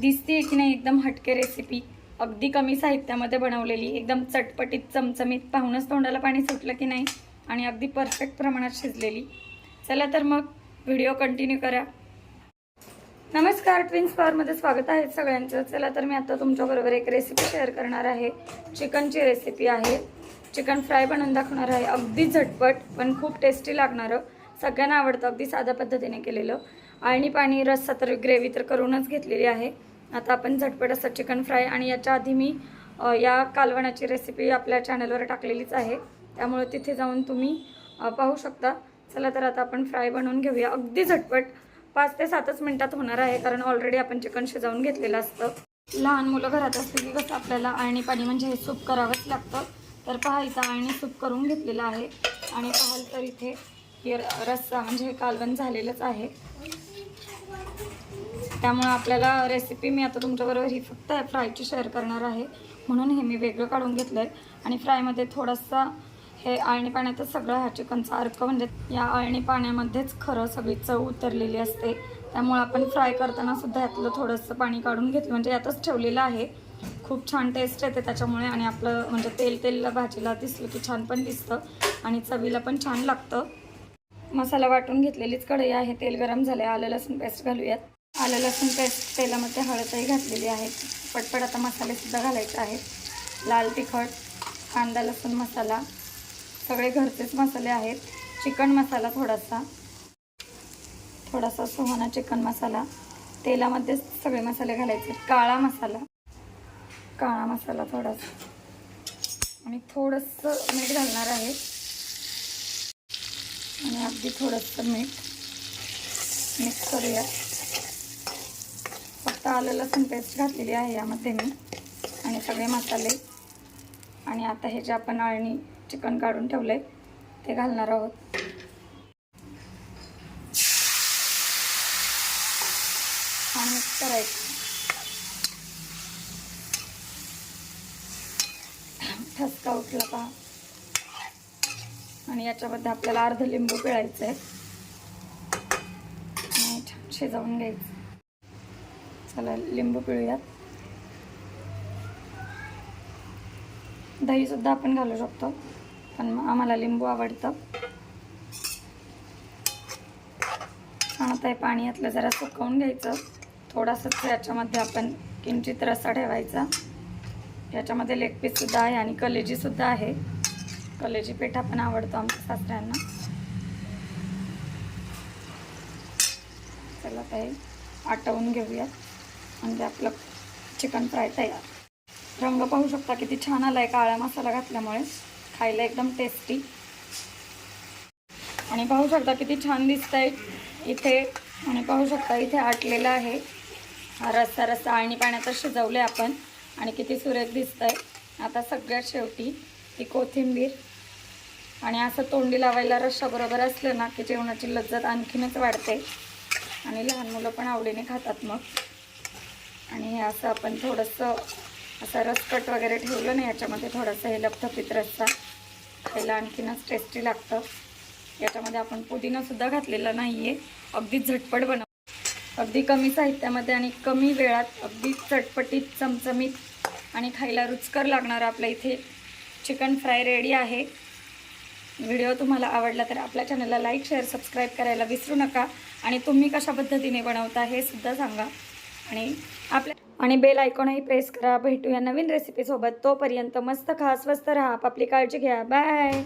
दिसते की नाही एकदम हटके रेसिपी अगदी कमी साहित्यामध्ये बनवलेली एकदम चटपटीत चमचमीत पाहूनच तोंडाला पाणी सुटलं की नाही आणि अगदी परफेक्ट प्रमाणात शिजलेली. चला तर मग व्हिडिओ कंटिन्यू करा. नमस्कार ट्विन्स पॉवरमध्ये स्वागत आहे सगळ्यांचं. चला तर मी आता तुमच्याबरोबर एक रेसिपी शेअर करणार आहे. चिकनची रेसिपी आहे. चिकन फ्राय बनवून दाखवणार आहे. अगदी झटपट पण खूप टेस्टी लागणारं. सगळ्यांना आवडतं अगदी साध्या पद्धतीने केलेलं. आणि पाणी रस्सा तर ग्रेव्ही तर करूनच घेतलेली आहे. आता आपण झटपट असं चिकन फ्राय आणि याच्या आधी मी या कालवणाची रेसिपी आपल्या चॅनलवर टाकलेलीच आहे. त्यामुळे तिथे जाऊन तुम्ही पाहू शकता. चला तर आता आपण फ्राय बनवून घेऊया. अगदी झटपट. पाच ते सातच मिनटात होणार आहे कारण ऑलरेडी आपण चिकन शिजवून घेतलेलं असतं. लहान मुलं घरात असते की कसं आपल्याला आणि पाणी म्हणजे हे सूप करावंच लागतं. तर पाहायचं आणि सूप करून घेतलेलं आहे. आणि पाहाल तर इथे हे र- रस्सा म्हणजे हे कालवण झालेलंच आहे. त्यामुळे आपल्याला रेसिपी मी आता तुमच्याबरोबर ही फक्त फ्रायची शेअर करणार आहे. म्हणून हे मी वेगळं काढून घेतलं आहे आणि फ्रायमध्ये थोडासा हे आळणी पाण्यातच सगळं ह्या चिकनचा अर्क म्हणजे या अळणी पाण्यामध्येच खरं सगळी चव उतरलेली असते. त्यामुळे आपण फ्राय करताना सुद्धा यातलं थोडंसं पाणी काढून घेतलं. म्हणजे यातच ठेवलेलं आहे. खूप छान टेस्ट येते त्याच्यामुळे आणि आपलं म्हणजे तेल तेल भाजीला दिसलं की छान पण दिसतं आणि चवीला पण छान लागतं. मसाला वाटून घेतलेलीच कढई आहे. तेल गरम झाले आलं लसूण पेस्ट घालूयात. आलं लसूण पेस्ट तेलामध्ये हळदही घातलेली आहे. पटपट आता मसालेसुद्धा घालायचे आहेत. लाल तिखट कांदा लसूण मसाला सगळे घरचेच मसाले आहेत. चिकन मसाला थोडासा थोडासा सोहना चिकन मसाला. तेलामध्येच सगळे मसाले घालायचे काळा मसाला काळा मसाला थोडासा. आणि थोडंसं मीठ घालणार आहे. आणि अगदी थोडंसं मीठ मिक्स करूया. आलं लसूण पेस्ट घातलेली आहे यामध्ये मी. आणि सगळे मसाले. आणि आता हे जे आपण अळणी चिकन काढून ठेवलं आहे ते घालणार आहोत. छान मिक्स करायचं ठसका उठला पहा आणि याच्यामध्ये आपल्याला अर्ध लिंबू पिळायचं आहे आणि छान शिजवून घ्यायचं. चला लिंबू पिळूयात. दहीसुद्धा आपण घालू शकतो पण मग आम्हाला लिंबू आवडतं. आता हे पाणी यातलं जरा सुकवून घ्यायचं. थोडासाच याच्यामध्ये आपण किंचित रसा ठेवायचा. याच्यामध्ये लेग पीससुद्धा आहे आणि कलेजीसुद्धा आहे. कलेजी पेठा पण आवडतो आमच्या सासऱ्यांना. चला ते आटवून घेऊयात. म्हणजे आपलं चिकन फ्राय तयार. रंग पाहू शकता किती छान आला आहे काळा मसाला घातल्यामुळे. खायला एकदम टेस्टी आणि पाहू शकता किती छान दिसत आहे इथे. आणि पाहू शकता इथे आटलेलं आहे. हा रस्सा रस्ता आणि पाण्यातच शिजवले आपण. आणि किती सुरेख दिसत आहे आता सगळ्यात शेवटी ही कोथिंबीर. आणि असं तोंडी लावायला रश्शाबरोबर असलं ना की जेवणाची लज्जत आणखीनच वाढते. आणि लहान मुलं पण आवडीने खातात मग. आणि हे असं आपण थोडंसं असं रसकट वगैरे ठेवलं ना याच्यामध्ये थोडंसं हे लपथपीत रस्सा. खायला आणखीनच टेस्टी लागतं. याच्यामध्ये आपण पुदिनासुद्धा घातलेला नाही आहे अगदी झटपट बनव अगदी कमी साहित्यामध्ये आणि कमी वेळात अगदी चटपटीत चमचमीत आणि खायला रुचकर लागणारं आपल्या इथे चिकन फ्राय रेडी आहे. व्हिडिओ तुम्हाला आवडला तर आपल्या चॅनलला लाईक शेअर सबस्क्राईब करायला विसरू नका. आणि तुम्ही कशा पद्धतीने बनवता हे सुद्धा सांगा. आणि आपल्या आणि बेल आयकॉनही प्रेस करा. भेटूया नवीन रेसिपीसोबत तोपर्यंत मस्त खा स्वस्त राहा. आपापली काळजी घ्या. बाय